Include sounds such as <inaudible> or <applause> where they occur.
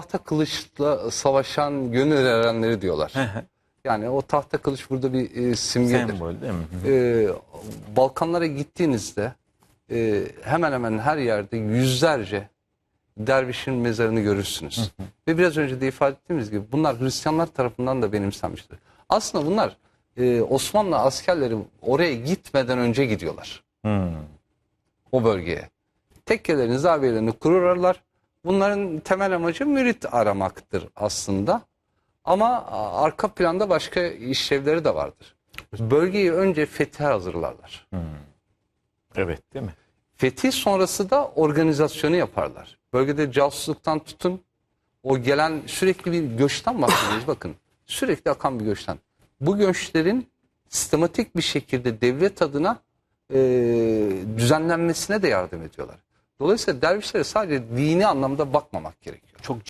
tahta kılıçla savaşan gönül erenleri diyorlar. Yani o tahta kılıç burada bir e, simgedir. Sembol değil mi? Hı hı. Ee, Balkanlara gittiğinizde e, hemen hemen her yerde yüzlerce dervişin mezarını görürsünüz. Ve biraz önce de ifade ettiğimiz gibi bunlar Hristiyanlar tarafından da benimsenmiştir. Aslında bunlar e, Osmanlı askerleri oraya gitmeden önce gidiyorlar. Hmm. O bölgeye. Tekkelerini, zaviyelerini kururlar. Bunların temel amacı mürit aramaktır aslında. Ama arka planda başka işlevleri de vardır. Bölgeyi önce fethe hazırlarlar. Evet değil mi? Fetih sonrası da organizasyonu yaparlar. Bölgede casusluktan tutun o gelen sürekli bir göçten bahsediyoruz <coughs> bakın. Sürekli akan bir göçten. Bu göçlerin sistematik bir şekilde devlet adına e, düzenlenmesine de yardım ediyorlar. Dolayısıyla dervişlere sadece dini anlamda bakmamak gerekiyor. Çok